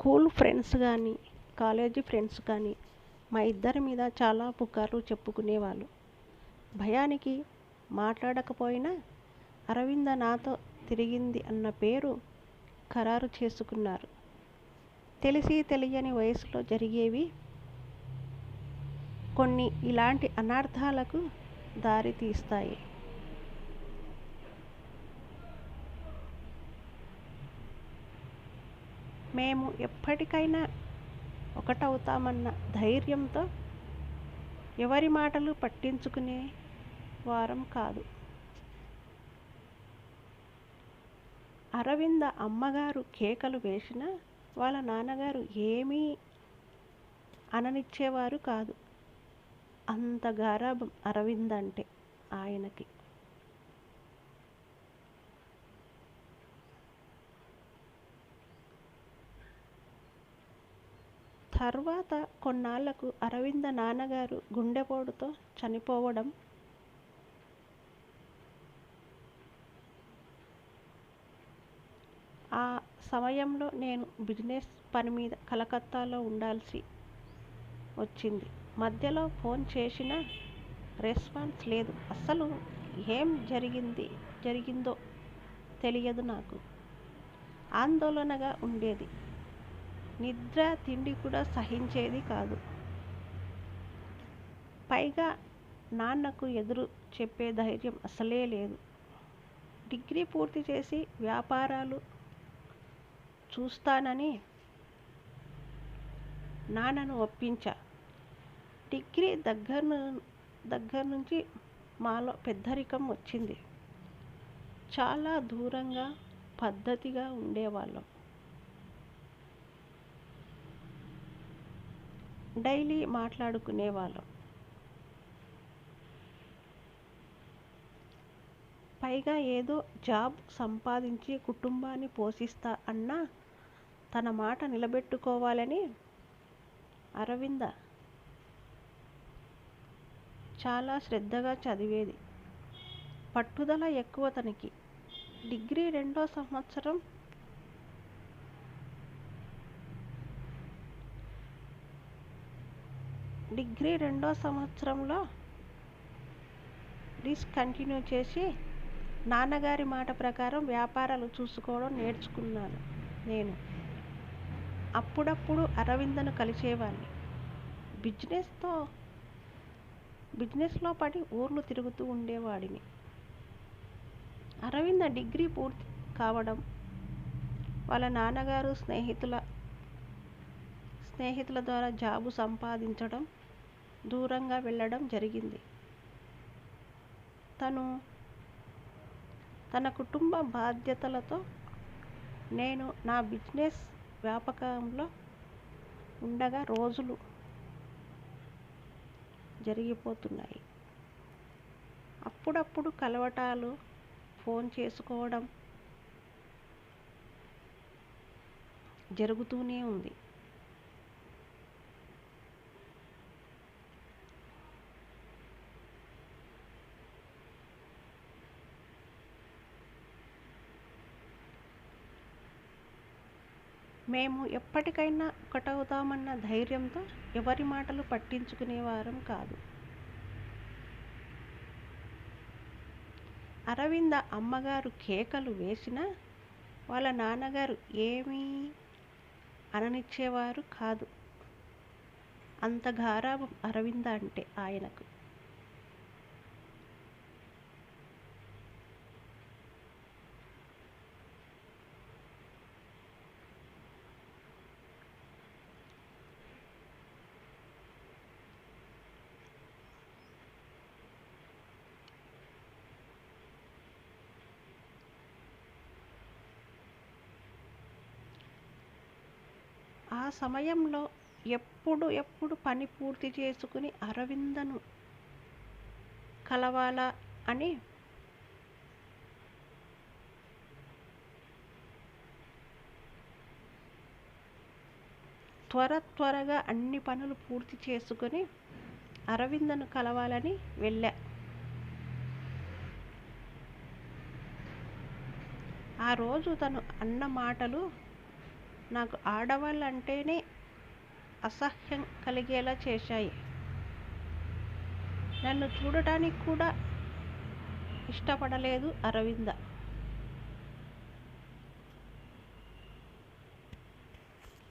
School friends కానీ college friends కానీ మా ఇద్దరి మీద చాలా పుకార్లు చెప్పుకునేవాళ్ళు. భయానికి మాట్లాడకపోయినా అరవింద నాతో తిరిగింది అన్న పేరు ఖరారు చేసుకున్నారు. తెలిసి తెలియని వయసులో జరిగేవి కొన్ని ఇలాంటి అనర్థాలకు దారి తీస్తాయి మేము ఎప్పటికైనా ఒకటవుతామన్న ధైర్యంతో ఎవరి మాటలు పట్టించుకునే వారం కాదు. అరవింద అమ్మగారు కేకలు వేసినా వాళ్ళ నాన్నగారు ఏమీ అననిచ్చేవారు కాదు. అంత గారాబం అరవింద్ అంటే ఆయనకి. తర్వాత కొన్నాళ్ళకు అరవింద నాన్నగారు గుండెపోటుతో చనిపోవడం ఆ సమయంలో నేను బిజినెస్ పని మీద కలకత్తాలో ఉండాల్సి వచ్చింది. మధ్యలో ఫోన్ చేసినా రెస్పాన్స్ లేదు. అసలు ఏం జరిగింది జరిగిందో తెలియదు నాకు. ఆందోళనగా ఉండేది. నిద్ర తిండి కూడా సహించేది కాదు. పైగా నాన్నకు ఎదురు చెప్పే ధైర్యం అసలే లేదు. డిగ్రీ పూర్తి చేసి వ్యాపారాలు చూస్తానని నాన్నను ఒప్పించా. డిగ్రీ దగ్గర దగ్గర నుంచి మాలో పెద్దరికం వచ్చింది. చాలా దూరంగా పద్ధతిగా ఉండేవాళ్ళం. డైలీ మాట్లాడుకునేవాళ్ళం పైగా ఏదో జాబ్ సంపాదించి కుటుంబాన్ని పోషిస్తా అన్న తన మాట నిలబెట్టుకోవాలని అరవింద చాలా శ్రద్ధగా చదివేది. పట్టుదల ఎక్కువ తనకి. డిగ్రీ రెండో సంవత్సరం డిగ్రీ రెండో సంవత్సరంలో డిస్కంటిన్యూ చేసి నాన్నగారి మాట ప్రకారం వ్యాపారాలు చూసుకోవడం నేర్చుకున్నాను నేను. అప్పుడప్పుడు అరవిందను కలిసేవాడిని బిజినెస్తో బిజినెస్లో పడి ఊర్లు తిరుగుతూ ఉండేవాడిని. అరవింద డిగ్రీ పూర్తి కావడం వాళ్ళ నాన్నగారు స్నేహితుల స్నేహితుల ద్వారా జాబు సంపాదించడం దూరంగా వెళ్ళడం జరిగింది. తను తన కుటుంబ బాధ్యతలతో నేను నా బిజినెస్ వ్యాపకంలో ఉండగా రోజులు జరిగిపోతున్నాయి. అప్పుడప్పుడు కలవటాలు ఫోన్ చేసుకోవడం జరుగుతూనే ఉంది. మేము ఎప్పటికైనా ఒకటవుతామన్న ధైర్యంతో ఎవరి మాటలు పట్టించుకునేవారం కాదు. అరవింద అమ్మగారు కేకలు వేసినా వాళ్ళ నాన్నగారు ఏమీ అననిచ్చేవారు కాదు. అంత గారాభం అరవింద అంటే ఆయనకు ఆ సమయంలో ఎప్పుడు ఎప్పుడు పని పూర్తి చేసుకుని అరవిందను కలవాలా అని త్వర త్వరగా అన్ని పనులు పూర్తి చేసుకొని అరవిందను కలవాలని వెళ్ళా. ఆ రోజు తను అన్న మాటలు నాకు ఆడవాళ్ళంటేనే అసహ్యం కలిగేలా చేశాయి. నన్ను చూడటానికి కూడా ఇష్టపడలేదు అరవింద.